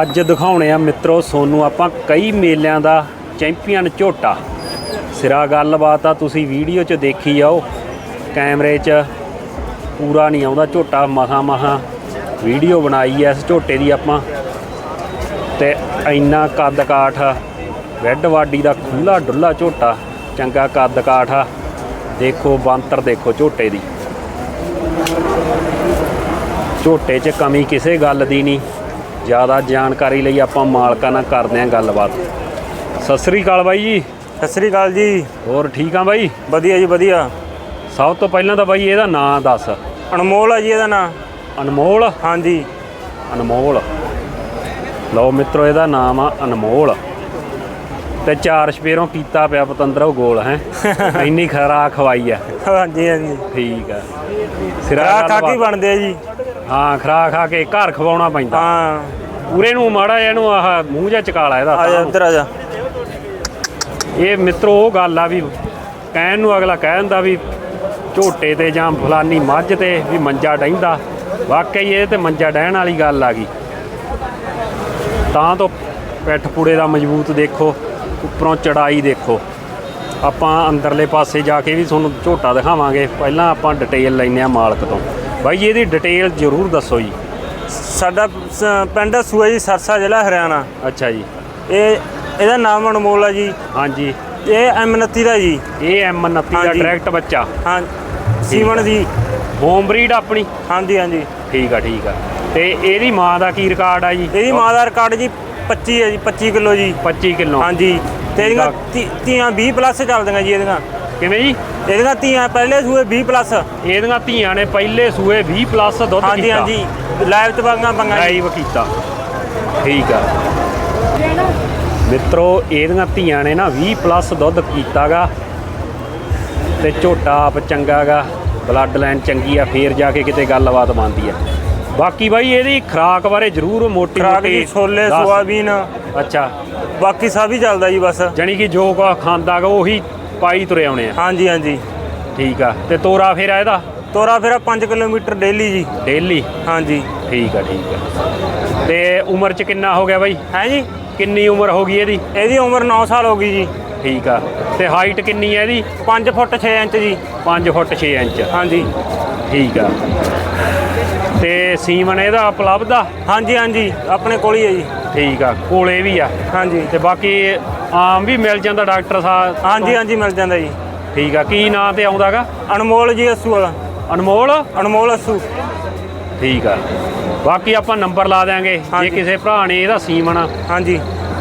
ਅੱਜ ਦਿਖਾਉਣੇ ਆ ਮਿੱਤਰੋ, ਸੋਨੂੰ ਆਪਾਂ ਕਈ ਮੇਲਿਆਂ ਦਾ ਚੈਂਪੀਅਨ ਝੋਟਾ। ਸਿਰਾ ਗੱਲਬਾਤ ਆ, ਤੁਸੀਂ ਵੀਡੀਓ 'ਚ ਦੇਖੀ ਜਾਓ। ਕੈਮਰੇ 'ਚ ਪੂਰਾ ਨਹੀਂ ਆਉਂਦਾ ਝੋਟਾ, ਮਹਾ ਮਹਾ ਵੀਡੀਓ ਬਣਾਈ ਐ ਇਸ ਝੋਟੇ ਦੀ ਆਪਾਂ। ਤੇ ਇੰਨਾ ਕੱਦ ਕਾਠ ਵੈੱਡ ਵਾਡੀ ਦਾ ਖੂਲਾ ਡੁੱਲਾ ਝੋਟਾ, ਚੰਗਾ ਕੱਦ ਕਾਠ ਆ। ਦੇਖੋ, ਬੰਤਰ ਦੇਖੋ ਝੋਟੇ ਦੀ। ਝੋਟੇ 'ਚ ਕਮੀ ਕਿਸੇ ਗੱਲ ਦੀ ਨਹੀਂ। ਜ਼ਿਆਦਾ ਜਾਣਕਾਰੀ ਲਈ ਆਪਾਂ ਮਾਲਕਾਂ ਨਾਲ ਕਰਦੇ ਆਂ ਗੱਲਬਾਤ। ਸਤਿ ਸ੍ਰੀ ਅਕਾਲ ਬਾਈ ਜੀ। ਸਤਿ ਸ੍ਰੀ ਅਕਾਲ ਜੀ। ਹੋਰ ਠੀਕ ਆ ਬਾਈ? ਵਧੀਆ ਜੀ ਵਧੀਆ। ਸਭ ਤੋਂ ਪਹਿਲਾਂ ਤਾਂ ਬਾਈ ਇਹਦਾ ਨਾਂ ਦੱਸ। ਅਨਮੋਲ ਆ ਜੀ ਇਹਦਾ ਨਾਂ। ਅਨਮੋਲ? ਹਾਂਜੀ। ਅਨਮੋਲ। ਲਓ ਮਿੱਤਰੋ ਇਹਦਾ ਨਾਮ ਆ ਅਨਮੋਲ। ਤੇ ਚਾਰ ਸਪੇਰੋਂ ਕੀਤਾ ਪਿਆ ਪਤੰਦਰੋਂ ਗੋਲ ਹੈ? ਇੰਨੀ ਖਰਾਕ ਖਵਾਈ ਆ। ਹਾਂਜੀ ਹਾਂਜੀ। ਠੀਕ ਆ। ਸਿਰਾ ਖਾ ਕੇ ਬਣਦੇ ਆ ਜੀ। ਹਾਂ ਖਰਾ ਖਾ ਕੇ ਘਰ ਖਵਾਉਣਾ ਪੈਂਦਾ। ਹਾਂ। ਪੂਰੇ ਨੂੰ ਮਾੜਾ ਜਿਹਾ ਇਹਨੂੰ ਆਹ ਮੂੰਹ ਜਿਹਾ ਚਕਾਲਾ ਇਹਦਾ ਆ ਜਾ ਤਾਂ। ਇੱਧਰ ਆ ਜਾ। ਇਹ ਮਿੱਤਰੋ ਉਹ ਗੱਲ ਆ ਵੀ ਕਹਿਣ ਨੂੰ ਅਗਲਾ ਕਹਿ ਦਿੰਦਾ ਵੀ ਝੋਟੇ ਤੇ ਜਾਂ ਫਲਾਨੀ ਮੱਝ ਤੇ ਵੀ ਮੰਜਾ ਡਹਿੰਦਾ। ਵਾਕਈ ਇਹ ਤੇ ਮੰਜਾ ਡਹਿਣ ਵਾਲੀ ਗੱਲ ਆ ਗਈ। ਤਾਂ ਤੋਂ ਪਿੱਠ ਪੂੜੇ ਦਾ ਮਜ਼ਬੂਤ ਦੇਖੋ ਉੱਪਰੋਂ ਚੜਾਈ ਦੇਖੋ। ਆਪਾਂ ਅੰਦਰਲੇ ਪਾਸੇ ਜਾ ਕੇ ਵੀ ਤੁਹਾਨੂੰ ਝੋਟਾ ਦਿਖਾਵਾਂਗੇ। ਪਹਿਲਾਂ ਆਪਾਂ ਡਿਟੇਲ ਲੈਨੇ ਆ ਮਾਲਕ ਤੋਂ। ਬਾਈ ਜੀ ਇਹਦੀ ਡਿਟੇਲ ਜ਼ਰੂਰ ਦੱਸੋ ਜੀ। ਸਾਡਾ ਸ- ਪਿੰਡ ਸੂਆ ਜੀ ਸਰਸਾ ਜ਼ਿਲ੍ਹਾ ਹਰਿਆਣਾ। ਅੱਛਾ ਜੀ। ਇਹ ਇਹਦਾ ਨਾਮ ਅਨਮੋਲ ਆ ਜੀ। ਹਾਂਜੀ। ਇਹ M29 ਦਾ ਜੀ। ਇਹ M29 ਦਾ ਹਾਂਜੀ। ਡਾਇਰੈਕਟ ਬੱਚਾ। ਹਾਂ ਸੀਮਨ ਜੀ। ਹੋਮ ਬਰੀਡ ਆਪਣੀ? ਹਾਂਜੀ ਹਾਂਜੀ। ਠੀਕ ਆ ਠੀਕ ਆ। ਤੇ ਇਹਦੀ ਮਾਂ ਦਾ ਕੀ ਰਿਕਾਰਡ ਆ ਜੀ? ਇਹਦੀ ਮਾਂ ਦਾ ਰਿਕਾਰਡ ਜੀ 25 ਹੈ ਜੀ 25 ਕਿਲੋ ਜੀ। 25 ਕਿਲੋ। ਹਾਂਜੀ। ਤੇ ਇਹਦੀਆਂ ਧੀ- ਧੀਆਂ 20 ਪਲੱਸ ਚੱਲਦੀਆਂ ਜੀ ਇਹਦੀਆਂ। ਕਿਵੇਂ ਜੀ? ਇਹਦੀਆਂ ਧੀਆਂ ਪਹਿਲੇ ਸੂਏ 20 ਪਲੱਸ ਇਹਦੀਆਂ ਧੀਆਂ ਨੇ ਪਹਿਲੇ ਸੂਏ 20 ਪਲੱਸ ਦੁੱਧ ਹਾਂਜੀ ਕੀਤਾ। ਹਾਂਜੀ। ਲਾਈਵ ਚ ਬੰਗਾ ਲਾਈਵ ਕੀਤਾ। ਠੀਕ ਆ। ਮਿੱਤਰੋ ਇਹਦੀਆਂ ਧੀਆਂ ਨੇ ਨਾ 20 ਪਲੱਸ ਦੁੱਧ ਕੀਤਾਗਾ ਤੇ ਝੋਟਾ ਆਪ ਚੰਗਾਗਾ। ਬਲੱਡ ਲਾਈਨ ਚੰਗੀ ਆ ਫੇਰ ਜਾ ਕੇ ਕਿਤੇ ਗੱਲਬਾਤ ਬਣਦੀ ਆ। ਬਾਕੀ ਬਾਈ ਇਹਦੀ ਖਰਾਕ ਬਾਰੇ ਜ਼ਰੂਰ ਮੋਟੀ ਜੀ ਛੋਲੇ। ਸੋਆਬੀਨ। ਅੱਛਾ। ਬਾਕੀ ਸਭ ਹੀ ਚੱਲਦਾ ਜੀ ਬਸ। ਜਾਣੀ ਕਿ ਜੋ ਖਾਂਦਾਗਾ ਉਹੀ ਪਾਈ ਤੁਰੇ ਆਉਣੇ ਆ। ਹਾਂਜੀ ਹਾਂਜੀ। ਠੀਕ ਆ। ਤੇ ਤੋਰਾ ਫੇਰਾ ਇਹਦਾ? ਤੋਰਾ ਫੇਰਾ 5 ਕਿਲੋਮੀਟਰ ਡੇਲੀ ਜੀ। ਡੇਲੀ? ਹਾਂਜੀ। ਠੀਕ ਆ ਠੀਕ ਆ। ਤੇ ਉਮਰ ਚ ਕਿੰਨਾ ਹੋ ਗਿਆ ਬਾਈ? ਹੈ ਜੀ? ਕਿੰਨੀ ਉਮਰ ਹੋ ਗਈ ਇਹਦੀ? ਇਹਦੀ ਉਮਰ 9 ਸਾਲ ਹੋ ਗਈ ਜੀ। ਠੀਕ ਆ। ਤੇ ਹਾਈਟ ਕਿੰਨੀ ਹੈ ਇਹਦੀ? 5 ਫੁੱਟ 6 ਇੰਚ ਜੀ। 5 ਫੁੱਟ 6 ਇੰਚ। ਹਾਂਜੀ। ਠੀਕ ਆ। ਤੇ ਸੀਮਨ ਇਹਦਾ ਉਪਲਬਧ ਆ ਹਾਂਜੀ ਹਾਂਜੀ। ਆਪਣੇ ਕੋਲ ਹੀ ਹੈ ਜੀ। ਠੀਕ ਆ। ਕੋਲੇ ਵੀ ਆ। ਹਾਂਜੀ। ਤੇ ਬਾਕੀ ਆਮ ਵੀ ਮਿਲ ਜਾਂਦਾ ਡਾਕਟਰ ਸਾਹਿਬ ਹਾਂਜੀ ਹਾਂਜੀ ਮਿਲ ਜਾਂਦਾ ਜੀ। ਠੀਕ ਆ ਕੀ ਨਾਂ ਤੇ ਆਉਂਦਾਗਾ ਅਨਮੋਲ ਜੀ ਅਸੂ ਵਾਲਾ। ਅਨਮੋਲ? ਅਨਮੋਲ ਅਸੂ। ਠੀਕ ਆ। ਬਾਕੀ ਆਪਾਂ ਨੰਬਰ ਲਾ ਦਿਆਂਗੇ। ਜੇ। ਕਿਸੇ ਭਰਾ ਨੇ ਇਹਦਾ ਸੀਮਨ ਹਾਂਜੀ।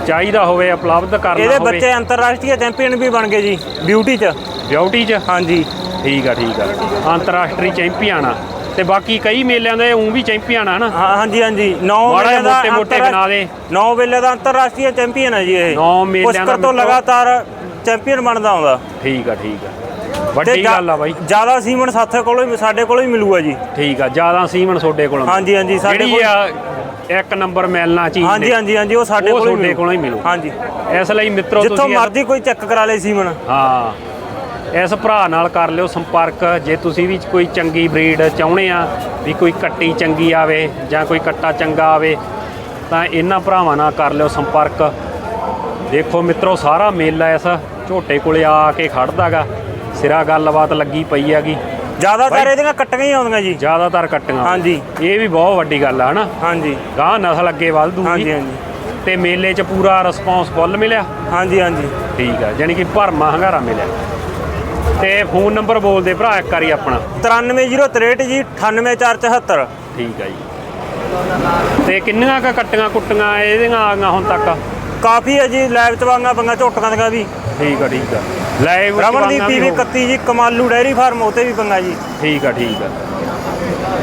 ਚਾਹੀਦਾ ਹੋਵੇ ਉਪਲਬਧ ਕਰਨਾ ਇਹਦੇ ਹੋਵੇ। ਬੱਚੇ ਅੰਤਰਰਾਸ਼ਟਰੀ ਚੈਂਪੀਅਨ ਵੀ ਬਣ ਗਏ ਜੀ ਬਿਊਟੀ ਚ। ਬਿਊਟੀ 'ਚ? ਹਾਂਜੀ। ਠੀਕ ਆ ਠੀਕ ਆ। ਅੰਤਰਰਾਸ਼ਟਰੀ ਚੈਂਪੀਅਨ ਆ। ਤੇ ਬਾਕੀ ਕਈ ਮੇਲਿਆਂ ਦੇ ਉਂ ਵੀ ਚੈਂਪੀਅਨ ਆ ਨਾ। ਹਾਂ ਹਾਂਜੀ ਹਾਂਜੀ। 9 ਮਾੜਾ ਵੇਲੇ ਦਾ ਮੋਟੇ-ਮੋਟੇ ਬਣਾ ਦੇ। 9 ਵੇਲੇ ਦਾ ਅੰਤਰਰਾਸ਼ਟਰੀ ਚੈਂਪੀਅਨ ਹੈ ਜੀ ਇਹ। ਨੌ ਮੇਲਿਆਂ ਦਾ ਪੁਸ਼ਕਰ ਤੋਂ ਮਿੱਤਰੋ। ਲਗਾਤਾਰ ਚੈਂਪੀਅਨ ਬਣਦਾ ਆਉਂਦਾ। ਠੀਕ ਆ ਠੀਕ ਆ। ਵੱਡੀ ਗੱਲ ਆ ਬਾਈ। ਜ਼ਿਆਦਾ ਸੀਮਨ ਸਾਥੇ ਕੋਲੋਂ ਹੀ ਸਾਡੇ ਕੋਲੋਂ ਹੀ ਮਿਲੂਗਾ ਜੀ। ਠੀਕ ਆ ਜ਼ਿਆਦਾ ਸੀਮਨ ਤੁਹਾਡੇ ਕੋਲੋਂ ਹਾਂਜੀ ਹਾਂਜੀ ਸਾਡੇ ਜਿਹੜੀ ਕੋਲ ਆ ਇੱਕ ਨੰਬਰ ਮਿਲਣਾ ਚੀਜ਼ ਹਾਂਜੀ ਹਾਂਜੀ ਹਾਂਜੀ ਉਹ ਸਾਡੇ ਉਹ ਕੋਲੋਂ ਤੁਹਾਡੇ ਕੋਲੋਂ ਹੀ ਮਿਲੂ। ਹਾਂਜੀ। ਇਸ ਲਈ ਮਿੱਤਰੋ ਜਿੱਥੋਂ ਤੁਸੀਂ ਮਰਜ਼ੀ ਕੋਈ ਚੈੱਕ ਕਰਾ ਲੇ ਸੀਮਨ। ਹਾਂ। ਇਸ ਭਰਾ ਨਾਲ ਕਰ ਲਿਓ ਸੰਪਰਕ। ਜੇ ਤੁਸੀਂ ਵੀ ਕੋਈ ਚੰਗੀ ਬਰੀਡ ਚਾਹੁੰਦੇ ਆ ਵੀ ਕੋਈ ਕੱਟੀ ਚੰਗੀ ਆਵੇ ਜਾਂ ਕੋਈ ਕੱਟਾ ਚੰਗਾ ਆਵੇ ਤਾਂ ਇਹਨਾਂ ਭਰਾਵਾਂ ਨਾਲ ਕਰ ਲਿਓ ਸੰਪਰਕ। ਦੇਖੋ ਮਿੱਤਰੋ ਸਾਰਾ ਮੇਲਾ ਇਸ ਝੋਟੇ ਕੋਲੇ ਆ ਕੇ ਖੜਦਾਗਾ। ਸਿਰਾ ਗੱਲਬਾਤ ਲੱਗੀ ਪਈ ਹੈਗੀ। ਜ਼ਿਆਦਾਤਰ ਇਹਦੀਆਂ ਕੱਟੀਆਂ ਹੀ ਆਉਂਦੀਆਂ ਜੀ। ਜ਼ਿਆਦਾਤਰ ਕੱਟੀਆਂ। ਹਾਂਜੀ। ਇਹ ਵੀ ਬਹੁਤ ਵੱਡੀ ਗੱਲ ਆ ਹਨਾ? ਹਾਂਜੀ। ਗਾਂ ਨਸਲ ਅੱਗੇ ਵੱਧ ਹਾਂਜੀ ਦੂਗੀ ਹਾਂਜੀ। ਤੇ ਮੇਲੇ 'ਚ ਪੂਰਾ ਰਿਸਪੌਂਸ ਫੁੱਲ ਮਿਲਿਆ? ਹਾਂਜੀ ਹਾਂਜੀ। ਠੀਕ ਆ ਯਾਨੀ ਕਿ ਭਰਮਾ ਹੰਗਾਰਾ ਮਿਲਿਆ। ਤੇ ਫੋਨ ਨੰਬਰ ਬੋਲਦੇ ਭਰਾ ਇੱਕ ਵਾਰੀ ਆਪਣਾ। 93063 ਜੀ 98474 ਠੀਕ ਆ ਜੀ। ਤੇ ਕਿੰਨੀਆਂ ਕ ਕੱਟੀਆਂ ਕੁੱਟੀਆਂ ਇਹਦੀਆਂ ਆ ਗਈਆਂ ਹੁਣ ਤੱਕ? ਕਾਫੀ ਹੈ ਜੀ ਲਾਈਵ ਚਵਾਂਗਾ ਬੰਗਾ ਝੋਟਕਾਂ ਦੀਆਂ ਵੀ। ਠੀਕ ਆ ਠੀਕ ਆ। ਲਾਈਵ ਰਮਨਦੀਪ ਪੀਵੀ 31 ਜੀ ਕਮਾਲੂ ਡੈਰੀ ਫਾਰਮ ਉਤੇ ਵੀ ਬੰਗਾ ਜੀ। ਠੀਕ ਆ ਠੀਕ ਆ।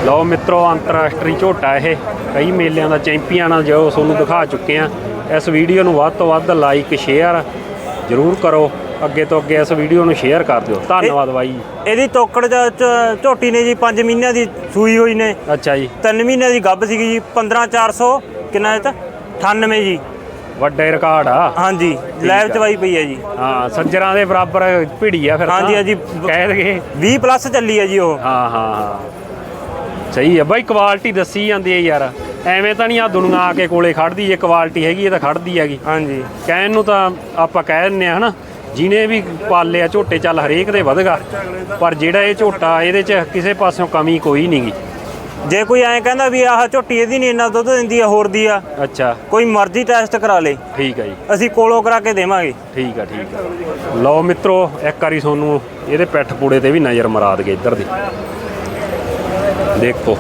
ਲਓ ਮਿੱਤਰੋ ਅੰਤਰਰਾਸ਼ਟਰੀ ਝੋਟਾ ਇਹ। ਕਈ ਮੇਲਿਆਂ ਦਾ ਚੈਂਪੀਅਨ ਆ ਜੋ ਤੁਹਾਨੂੰ ਦਿਖਾ ਚੁੱਕੇ ਆ। ਇਸ ਵੀਡੀਓ ਨੂੰ ਵੱਧ ਤੋਂ ਵੱਧ ਲਾਈਕ ਸ਼ੇਅਰ ਜ਼ਰੂਰ ਕਰੋ। ਅੱਗੇ ਤੋਂ ਅੱਗੇ ਇਸ ਵੀਡੀਓ ਨੂੰ ਸ਼ੇਅਰ ਕਰ ਦਿਓ। ਧੰਨਵਾਦ ਬਾਈ ਇਹਦੀ ਤੋਕੜ ਚ- ਚ- ਝੋਟੀ ਨੇ ਜੀ 5 ਮਹੀਨਿਆਂ ਦੀ ਸੂਈ ਹੋਈ ਨੇ। ਅੱਛਾ ਜੀ। 3 ਮਹੀਨਿਆਂ ਦੀ ਗੱਭ ਸੀਗੀ ਜੀ 15400 ਕਿੰਨਾ ਇਹ ਤਾਂ 98 ਜੀ। ਵੱਡੇ ਰਿਕਾਰਡ ਆ। ਹਾਂਜੀ ਲਾਈਵ ਆ। ਚਵਾਈ ਪਈ ਹੈ ਜੀ। ਹਾਂ ਸੱਜਰਾਂ ਦੇ ਬਰਾਬਰ ਭਿੜੀ ਆ ਫਿਰ ਹਾਂਜੀ, ਤਾਂ। ਹਾਂਜੀ। ਕਹਿ ਦਗੇ 20 ਪਲੱਸ ਚੱਲੀ ਹੈ ਜੀ ਉਹ। ਹਾਂ ਹਾਂ ਹਾਂ। ਸਹੀ ਆ। ਬਾਈ ਕੁਆਲਿਟੀ ਦੱਸੀ ਜਾਂਦੀ ਹੈ ਯਾਰ। ਐਵੇਂ ਤਾਂ ਨਹੀਂ ਆ ਦੁਨੀਆ ਆ ਕੇ ਕੋਲੇ ਖੜਦੀ ਜੇ ਕੁਆਲਿਟੀ ਹੈਗੀ ਇਹ ਤਾਂ ਖੜਦੀ ਹੈਗੀ। ਹਾਂਜੀ। ਕਹਿਣ ਨੂੰ ਤਾਂ ਆਪਾਂ ਕਹਿ ਦਿੰਨੇ ਆ ਹਨਾ। ਜਿਹਨੇ ਵੀ ਪਾਲਿਆ ਝੋਟੇ ਚੱਲ ਹਰੇਕ ਦੇ ਵਧਗਾ ਪਰ ਜਿਹੜਾ ਇਹ ਝੋਟਾ ਇਹਦੇ 'ਚ ਕਿਸੇ ਪਾਸਿਓਂ ਕਮੀ ਕੋਈ ਨਹੀਂਗੀ ਜੇ ਕੋਈ ਐਂ ਕਹਿੰਦਾ ਵੀ ਆਹ ਝੋਟੀ ਇਹਦੀ ਨਹੀਂ ਇੰਨਾ ਦੁੱਧ ਦਿੰਦੀ ਆ ਹੋਰ ਦੀ ਆ ਅੱਛਾ। ਕੋਈ ਮਰਜ਼ੀ ਟੈਸਟ ਕਰਾ ਲੇ। ਠੀਕ ਆ ਜੀ। ਅਸੀਂ ਕੋਲੋਂ ਕਰਾ ਕੇ ਦੇਵਾਂਗੇ। ਠੀਕ ਆ ਠੀਕ ਆ। ਲਓ ਮਿੱਤਰੋ ਇੱਕ ਵਾਰੀ ਤੁਹਾਨੂੰ ਇਹਦੇ ਪਿੱਠ ਪੂੜੇ ਤੇ ਵੀ ਨਜ਼ਰ ਮਰਾ ਦਗੇ ਇੱਧਰ ਦੀ। ਦੇਖੋ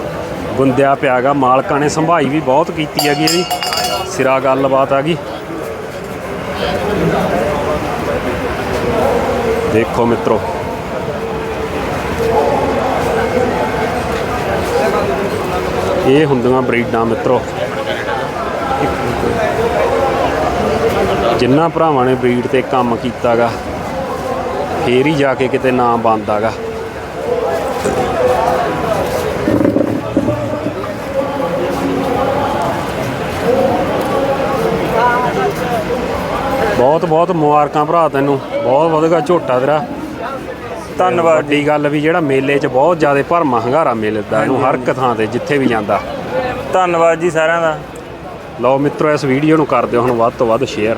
ਗੁੰਦਿਆ ਪਿਆਗਾ ਮਾਲਕਾਂ ਨੇ ਸੰਭਾਈ ਵੀ ਬਹੁਤ ਕੀਤੀ ਹੈਗੀ ਇਹਦੀ ਸਿਰਾ ਗੱਲਬਾਤ ਆ ਗਈ। ਦੇਖੋ ਮਿੱਤਰੋ ਇਹ ਹੁੰਦੀਆਂ ਬਰੀਡਾਂ ਮਿੱਤਰੋ ਜਿੰਨਾ ਭਰਾਵਾਂ ਨੇ ਬਰੀਡ ਤੇ ਕੰਮ ਕੀਤਾਗਾ ਫੇਰ ਹੀ ਜਾ ਕੇ ਕਿਤੇ ਨਾਂ ਬਣਦਾਗਾ ਬਹੁਤ ਬਹੁਤ ਮੁਬਾਰਕਾਂ ਭਰਾ ਤੈਨੂੰ। ਬਹੁਤ ਵਧਗਾ ਝੋਟਾ ਤੇਰਾ। ਧੰਨਵਾਦ ਵੱਡੀ ਗੱਲ ਵੀ ਜਿਹੜਾ ਮੇਲੇ 'ਚ ਬਹੁਤ ਜ਼ਿਆਦਾ ਭਰਮਾ ਹੰਗਾਰਾ ਮਿਲਦਾ ਇਹਨੂੰ ਹਰ ਇੱਕ ਥਾਂ ਤੇ ਜਿੱਥੇ ਵੀ ਜਾਂਦਾ। ਧੰਨਵਾਦ ਜੀ ਸਾਰਿਆਂ ਦਾ। ਲਓ ਮਿੱਤਰੋ ਇਸ ਵੀਡੀਓ ਨੂੰ ਕਰ ਦਿਓ ਹੁਣ ਵੱਧ ਤੋਂ ਵੱਧ ਸ਼ੇਅਰ